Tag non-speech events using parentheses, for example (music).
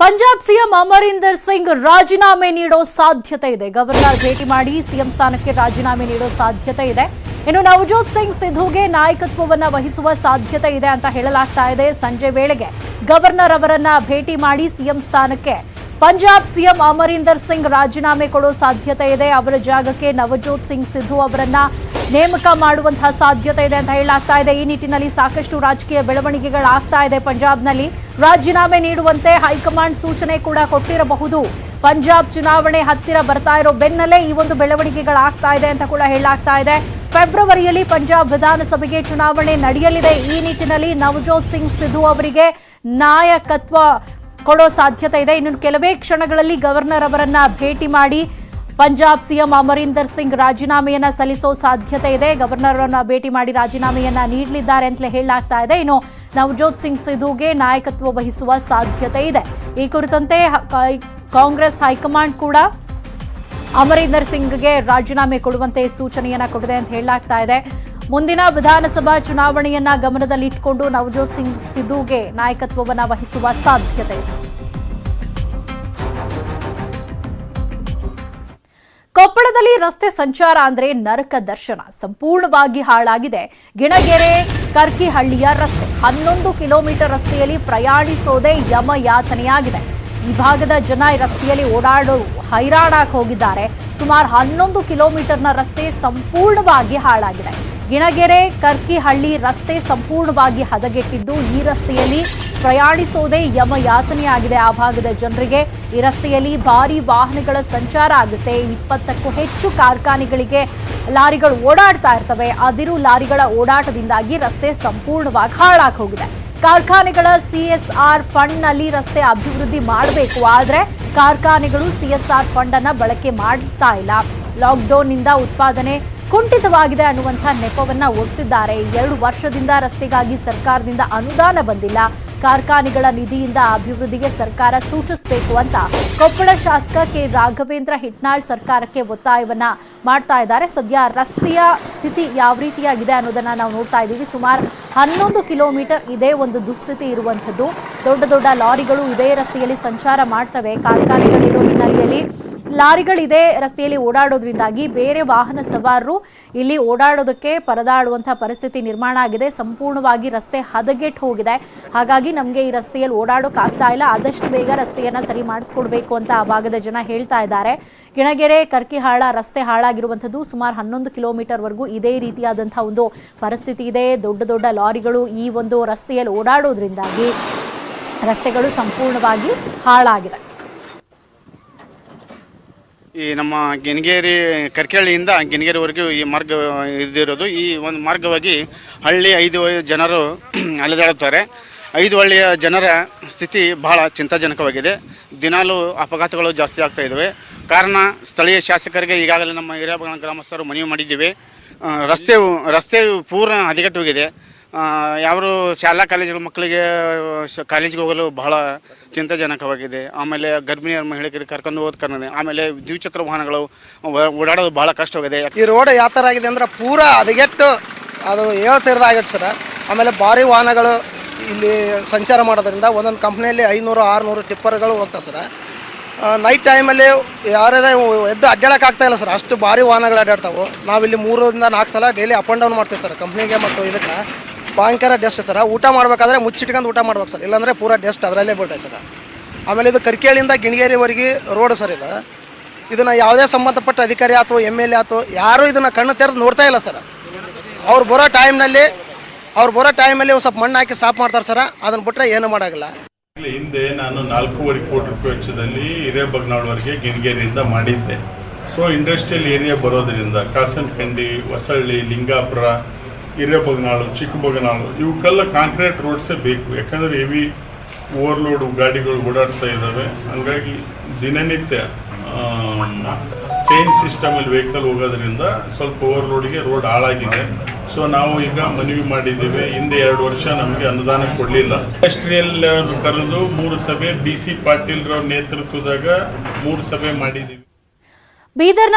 Punjab CM Amarinder Singh ರಾಜೀನಾಮೆ ನೀಡೋ ಸಾಧ್ಯತೆ ಇದೆ. ಗವರ್ನರ್ ಭೇಟಿ ಮಾಡಿ ಸಿಎಂ ಸ್ಥಾನಕ್ಕೆ ರಾಜೀನಾಮೆ ನೀಡೋ ಸಾಧ್ಯತೆ ಇದೆ. ಇನ್ನು ನವಜೋತ್ ಸಿಂಗ್ ಸಿಧುಗೆ ನಾಯಕತ್ವವನ್ನ ವಹಿಸುವ ಸಾಧ್ಯತೆ ಇದೆ ಅಂತ ಹೇಳಲಾಗ್ತಾ ಇದೆ. ಸಂಜೆ ವೇಳೆಗೆ ಗವರ್ನರ್ ಅವರನ್ನ ಭೇಟಿ ಮಾಡಿ ಸಿಎಂ ಸ್ಥಾನಕ್ಕೆ ಪಂಜಾಬ್ ಸಿಎಂ ಅಮರೀಂದರ್ ಸಿಂಗ್ ರಾಜೀನಾಮೆ ಕೊಡೋ ಸಾಧ್ಯತೆ ಇದೆ. ಅವರ ಜಾಗಕ್ಕೆ ನವಜೋತ್ ಸಿಂಗ್ ಸಿಧು ಅವರನ್ನ ನೇಮಕ ಮಾಡುವಂತಹ ಸಾಧ್ಯತೆ ಇದೆ ಅಂತ ಹೇಳಲಾಗ್ತಾ ಇದೆ. ಈ ನಿಟ್ಟಿನಲ್ಲಿ ಸಾಕಷ್ಟು ರಾಜಕೀಯ ಬೆಳವಣಿಗೆಗಳಾಗ್ತಾ ಇದೆ ಪಂಜಾಬ್ನಲ್ಲಿ. ರಾಜೀನಾಮೆ ನೀಡುವಂತೆ ಹೈಕಮಾಂಡ್ ಸೂಚನೆ ಕೂಡ ಕೊಟ್ಟಿರಬಹುದು. ಪಂಜಾಬ್ ಚುನಾವಣೆ ಹತ್ತಿರ ಬರ್ತಾ ಇರೋ ಬೆನ್ನಲ್ಲೇ ಈ ಒಂದು ಬೆಳವಣಿಗೆಗಳಾಗ್ತಾ ಇದೆ ಅಂತ ಕೂಡ ಹೇಳಲಾಗ್ತಾ ಇದೆ. ಫೆಬ್ರವರಿಯಲ್ಲಿ ಪಂಜಾಬ್ ವಿಧಾನಸಭೆಗೆ ಚುನಾವಣೆ ನಡೆಯಲಿದೆ. ಈ ನಿಟ್ಟಿನಲ್ಲಿ ನವಜೋತ್ ಸಿಂಗ್ ಸಿಧು ಅವರಿಗೆ ನಾಯಕತ್ವ ಕೊಡೋ ಸಾಧ್ಯತೆ ಇದೆ. ಇನ್ನು ಕೆಲವೇ ಕ್ಷಣಗಳಲ್ಲಿ ಗವರ್ನರ್ ಅವರನ್ನ ಭೇಟಿ ಮಾಡಿ ಪಂಜಾಬ್ ಸಿಎಂ ಅಮರೀಂದರ್ ಸಿಂಗ್ ರಾಜೀನಾಮೆಯನ್ನ ಸಲ್ಲಿಸೋ ಸಾಧ್ಯತೆ ಇದೆ. ಗವರ್ನರ್ ಅವರನ್ನ ಭೇಟಿ ಮಾಡಿ ರಾಜೀನಾಮೆಯನ್ನ ನೀಡಲಿದ್ದಾರೆ ಅಂತಲೇ ಹೇಳಲಾಗ್ತಾ ಇದೆ. ಇನ್ನು ನವಜೋತ್ ಸಿಂಗ್ ಸಿಧುಗೆ ನಾಯಕತ್ವ ವಹಿಸುವ ಸಾಧ್ಯತೆ ಇದೆ. ಈ ಕುರಿತಂತೆ ಕಾಂಗ್ರೆಸ್ ಹೈಕಮಾಂಡ್ ಕೂಡ ಅಮರೀಂದರ್ ಸಿಂಗ್ಗೆ ರಾಜೀನಾಮೆ ಕೊಡುವಂತೆ ಸೂಚನೆಯನ್ನ ಕೊಟ್ಟಿದೆ ಅಂತ ಹೇಳಲಾಗ್ತಾ ಇದೆ. ಮುಂದಿನ ವಿಧಾನಸಭಾ ಚುನಾವಣೆಯನ್ನ ಗಮನದಲ್ಲಿಟ್ಟುಕೊಂಡು ನವಜೋತ್ ಸಿಂಗ್ ಸಿಧುಗೆ ನಾಯಕತ್ವವನ್ನು ವಹಿಸುವ ಸಾಧ್ಯತೆ ಇದೆ. ಕೊಪ್ಪಳದಲ್ಲಿ ರಸ್ತೆ ಸಂಚಾರ ಅಂದ್ರೆ ನರಕ ದರ್ಶನ. ಸಂಪೂರ್ಣವಾಗಿ ಹಾಳಾಗಿದೆ. ಗಿಣಗೆರೆ, ಕರ್ಕಿಹಳ್ಳಿಯ ರಸ್ತೆ. ಹನ್ನೊಂದು ಕಿಲೋಮೀಟರ್ ರಸ್ತೆಯಲ್ಲಿ ಪ್ರಯಾಣಿಸೋದೇ ಯಮಯಾತನೆಯಾಗಿದೆ. ಈ ಭಾಗದ ಜನ ರಸ್ತೆಯಲ್ಲಿ ಓಡಾಡೋ ಹೈರಾಣಾಗಿ ಹೋಗಿದ್ದಾರೆ. ಸುಮಾರು ಹನ್ನೊಂದು ಕಿಲೋಮೀಟರ್ನ ರಸ್ತೆ ಸಂಪೂರ್ಣವಾಗಿ ಹಾಳಾಗಿದೆ. ಗಿಣಗೆರೆ, ಕರ್ಕಿಹಳ್ಳಿ ರಸ್ತೆ ಸಂಪೂರ್ಣವಾಗಿ ಹದಗೆಟ್ಟಿದ್ದು ಈ ರಸ್ತೆಯಲ್ಲಿ ಪ್ರಯಾಣಿಸೋದೇ ಯಮಯಾತನೆಯಾಗಿದೆ. ಆ ಭಾಗದ ಜನರಿಗೆ ಈ ರಸ್ತೆಯಲ್ಲಿ ಭಾರಿ ವಾಹನಗಳ ಸಂಚಾರ ಆಗುತ್ತೆ. ಇಪ್ಪತ್ತಕ್ಕೂ ಹೆಚ್ಚು ಕಾರ್ಖಾನೆಗಳಿಗೆ ಲಾರಿಗಳು ಓಡಾಡ್ತಾ ಇರ್ತವೆ. ಅದಿರು ಲಾರಿಗಳ ಓಡಾಟದಿಂದಾಗಿ ರಸ್ತೆ ಸಂಪೂರ್ಣವಾಗಿ ಹಾಳಾಗಿ ಹೋಗಿದೆ. ಕಾರ್ಖಾನೆಗಳ ಸಿಎಸ್ಆರ್ ಫಂಡ್ನಲ್ಲಿ ರಸ್ತೆ ಅಭಿವೃದ್ಧಿ ಮಾಡಬೇಕು. ಆದ್ರೆ ಕಾರ್ಖಾನೆಗಳು ಸಿಎಸ್ಆರ್ ಫಂಡ್ ಅನ್ನ ಬಳಕೆ ಮಾಡ್ತಾ ಇಲ್ಲ. ಲಾಕ್ಡೌನ್ನಿಂದ ಉತ್ಪಾದನೆ ಕುಂಠಿತವಾಗಿದೆ ಅನ್ನುವಂಥ ನೆಪವನ್ನ ಒಡ್ತಿದ್ದಾರೆ. ಎರಡು ವರ್ಷದಿಂದ ರಸ್ತೆಗಾಗಿ ಸರ್ಕಾರದಿಂದ ಅನುದಾನ ಬಂದಿಲ್ಲ. ಕಾರ್ಖಾನೆಗಳ ನಿಧಿಯಿಂದ ಅಭಿವೃದ್ಧಿಗೆ ಸರ್ಕಾರ ಸೂಚಿಸಬೇಕು ಅಂತ ಕೊಪ್ಪಳ ಶಾಸಕ ಕೆ. ರಾಘವೇಂದ್ರ ಹಿಟ್ನಾಳ್ ಸರ್ಕಾರಕ್ಕೆ ಒತ್ತಾಯವನ್ನ ಮಾಡ್ತಾ ಇದ್ದಾರೆ. ಸದ್ಯ ರಸ್ತೆಯ ಸ್ಥಿತಿ ಯಾವ ರೀತಿಯಾಗಿದೆ ಅನ್ನೋದನ್ನ ನಾವು ನೋಡ್ತಾ ಇದ್ದೀವಿ. ಸುಮಾರು ಹನ್ನೊಂದು ಕಿಲೋಮೀಟರ್ ಇದೇ ಒಂದು ದುಸ್ಥಿತಿ ಇರುವಂಥದ್ದು. ದೊಡ್ಡ ದೊಡ್ಡ ಲಾರಿಗಳು ಇದೇ ರಸ್ತೆಯಲ್ಲಿ ಸಂಚಾರ ಮಾಡ್ತವೆ. ಕಾರ್ಖಾನೆಗಳಿರುವ ಹಿನ್ನೆಲೆಯಲ್ಲಿ ಲಾರಿಗಳು ಇದೇ ರಸ್ತೆಯಲ್ಲಿ ಓಡಾಡೋದ್ರಿಂದಾಗಿ ಬೇರೆ ವಾಹನ ಸವಾರರು ಇಲ್ಲಿ ಓಡಾಡೋದಕ್ಕೆ ಪರದಾಡುವಂತಹ ಪರಿಸ್ಥಿತಿ ನಿರ್ಮಾಣ ಆಗಿದೆ. ಸಂಪೂರ್ಣವಾಗಿ ರಸ್ತೆ ಹದಗೆಟ್ಟು ಹೋಗಿದೆ. ಹಾಗಾಗಿ ನಮಗೆ ಈ ರಸ್ತೆಯಲ್ಲಿ ಓಡಾಡೋಕೆ ಆಗ್ತಾ ಇಲ್ಲ. ಆದಷ್ಟು ಬೇಗ ರಸ್ತೆಯನ್ನ ಸರಿ ಮಾಡಿಸ್ಕೊಡ್ಬೇಕು ಅಂತ ಆ ಭಾಗದ ಜನ ಹೇಳ್ತಾ ಇದ್ದಾರೆ. ಗಿಣಗೆರೆ ಕರ್ಕಿಹಾಳ ರಸ್ತೆ ಹಾಳಾಗಿರುವಂಥದ್ದು ಸುಮಾರು ಹನ್ನೊಂದು ಕಿಲೋಮೀಟರ್ವರೆಗೂ ಇದೇ ರೀತಿಯಾದಂತಹ ಒಂದು ಪರಿಸ್ಥಿತಿ ಇದೆ. ದೊಡ್ಡ ದೊಡ್ಡ ಲಾರಿಗಳು ಈ ಒಂದು ರಸ್ತೆಯಲ್ಲಿ ಓಡಾಡೋದ್ರಿಂದಾಗಿ ರಸ್ತೆಗಳು ಸಂಪೂರ್ಣವಾಗಿ ಹಾಳಾಗಿದೆ. ಈ ನಮ್ಮ ಗಿಣಗೇರಿ, ಕರ್ಕೇಳಿಯಿಂದ ಗಿಣಗೇರಿವರೆಗೂ ಈ ಮಾರ್ಗ ಇದಿರೋದು ಈ ಒಂದು ಮಾರ್ಗವಾಗಿ ಹಳ್ಳಿ ಐದು ಜನರು (clears throat) ಅಲೆದಾಡುತ್ತಾರೆ. ಐದು ಹಳ್ಳಿಯ ಜನರ ಸ್ಥಿತಿ ಬಹಳ ಚಿಂತಾಜನಕವಾಗಿದೆ. ದಿನಾಲೂ ಅಪಘಾತಗಳು ಜಾಸ್ತಿ ಆಗ್ತಾ ಇದ್ದಾವೆ. ಕಾರಣ, ಸ್ಥಳೀಯ ಶಾಸಕರಿಗೆ ಈಗಾಗಲೇ ನಮ್ಮ ಹಿರಿಯ ಗ್ರಾಮಸ್ಥರು ಮನವಿ ಮಾಡಿದ್ದೀವಿ. ರಸ್ತೆ ರಸ್ತೆ ಪೂರ್ಣ ಹದಗೆಟ್ಟು ಯಾರು ಶಾಲಾ ಕಾಲೇಜುಗಳ ಮಕ್ಕಳಿಗೆ ಕಾಲೇಜಿಗೆ ಹೋಗಲು ಬಹಳ ಚಿಂತಾಜನಕವಾಗಿದೆ. ಆಮೇಲೆ ಗರ್ಭಿಣಿಯರ ಮಹಿಳೆಯರಿಗೆ ಕರ್ಕೊಂಡು ಹೋದ ಕಾರಣ ಆಮೇಲೆ ದ್ವಿಚಕ್ರ ವಾಹನಗಳು ಓಡಾಡೋದು ಬಹಳ ಕಷ್ಟವಾಗಿದೆ ಈ ರೋಡ್ ಯಾವ ಥರ ಆಗಿದೆ ಅಂದ್ರೆ ಪೂರ ಅದಗೆಟ್ಟು ಅದು ಹೇಳ್ತಿರೋದಾಗತ್ತೆ ಸರ್. ಆಮೇಲೆ ಭಾರಿ ವಾಹನಗಳು ಇಲ್ಲಿ ಸಂಚಾರ ಮಾಡೋದ್ರಿಂದ ಒಂದೊಂದು ಕಂಪ್ನಿಯಲ್ಲಿ ಐನೂರು, ಆರುನೂರು ಟಿಪ್ಪರ್ಗಳು ಹೋಗ್ತಾವೆ ಸರ್. ನೈಟ್ ಟೈಮಲ್ಲಿ ಯಾರ್ಯಾರ ಎದ್ದು ಅಡ್ಡಾಡಕ್ಕೆ ಆಗ್ತಾ ಇಲ್ಲ ಸರ್. ಅಷ್ಟು ಭಾರಿ ವಾಹನಗಳು ಅಡ್ಡಾಡ್ತಾವೆ. ನಾವಿಲ್ಲಿ ಮೂರರಿಂದ ನಾಲ್ಕು ಸಲ ಡೈಲಿ ಅಪ್ ಆ್ಯಂಡ್ ಡೌನ್ ಮಾಡ್ತೀವಿ ಸರ್, ಕಂಪ್ನಿಗೆ ಮತ್ತು ಇದಕ್ಕೆ. ಭಯಂಕರ ಡೆಸ್ಟ್ ಸರ್. ಊಟ ಮಾಡಬೇಕಾದ್ರೆ ಮುಚ್ಚಿಟ್ಕೊಂಡು ಊಟ ಮಾಡ್ಬೇಕು ಸರ್. ಇಲ್ಲಾಂದರೆ ಪೂರ ಡೆಸ್ಟ್ ಅದರಲ್ಲೇ ಬೀಳ್ತೈತೆ ಸರ್. ಆಮೇಲೆ ಇದು ಕರ್ಕೇಳಿಂದ ಗಿಣಿಗೇರಿವರೆಗೆ ರೋಡ್ ಸರ್ ಇದು. ಇದನ್ನು ಯಾವುದೇ ಸಂಬಂಧಪಟ್ಟ ಅಧಿಕಾರಿ ಆಯ್ತು ಎಂ ಎಲ್ ಎ ಆಯ್ತು, ಯಾರೂ ಇದನ್ನು ಕಣ್ಣು ತೆರೆದು ನೋಡ್ತಾ ಇಲ್ಲ ಸರ್. ಅವ್ರು ಬರೋ ಟೈಮ್ನಲ್ಲಿ, ಅವ್ರು ಬರೋ ಟೈಮಲ್ಲಿ ಒಂದು ಸ್ವಲ್ಪ ಮಣ್ಣು ಹಾಕಿ ಸಾಫ್ ಮಾಡ್ತಾರೆ ಸರ್. ಅದನ್ನು ಬಿಟ್ಟರೆ ಏನು ಮಾಡೋಲ್ಲ ಹಿಂದೆ ನಾನು ನಾಲ್ಕೂವರೆ ಕೋಟಿ ರೂಪಾಯಿ ವೆಚ್ಚದಲ್ಲಿ ಹಿರೇಬಗ್ನಾಳ್ವರೆಗೆ ಗಿಣಗೇರಿಯಿಂದ ಮಾಡಿದ್ದೆ. ಸೊ ಇಂಡಸ್ಟ್ರಿಯಲ್ ಏರಿಯಾ ಬರೋದರಿಂದ ಕಾಸನಕಂಡಿ, ಹೊಸಳ್ಳಿ, ಲಿಂಗಾಪುರ ಹಿರೇಬಗ್ನಾಳು ಚಿಕ್ಕಬಗನಾಳು ಇವಕ್ಕೆಲ್ಲ ಕಾಂಕ್ರೀಟ್ ರೋಡ್ಸೇ ಬೇಕು. ಯಾಕಂದರೆ ಹೆವಿ ಓವರ್ಲೋಡ್ ಗಾಡಿಗಳು ಓಡಾಡ್ತಾ ಇದ್ದಾವೆ. ಹಂಗಾಗಿ ದಿನನಿತ್ಯ ಚೈನ್ ಸಿಸ್ಟಮಲ್ಲಿ ವೆಹಿಕಲ್ ಹೋಗೋದ್ರಿಂದ ಸ್ವಲ್ಪ ಓವರ್ಲೋಡಿಗೆ ರೋಡ್ ಹಾಳಾಗಿದೆ. ಸೊ ನಾವು ಈಗ ಮನವಿ ಮಾಡಿದ್ದೇವೆ. ಹಿಂದೆ ಎರಡು ವರ್ಷ ನಮಗೆ ಅನುದಾನ ಕೊಡಲಿಲ್ಲ. ಇಂಡಸ್ಟ್ರಿಯಲ್ ಕರೆದು ಮೂರು ಸಭೆ ಬಿ ಸಿ ಪಾಟೀಲ್ ರವ್ರ ನೇತೃತ್ವದಾಗ ಮೂರು ಸಭೆ ಮಾಡಿದ್ದೀವಿ. ಬೀದರ್ನ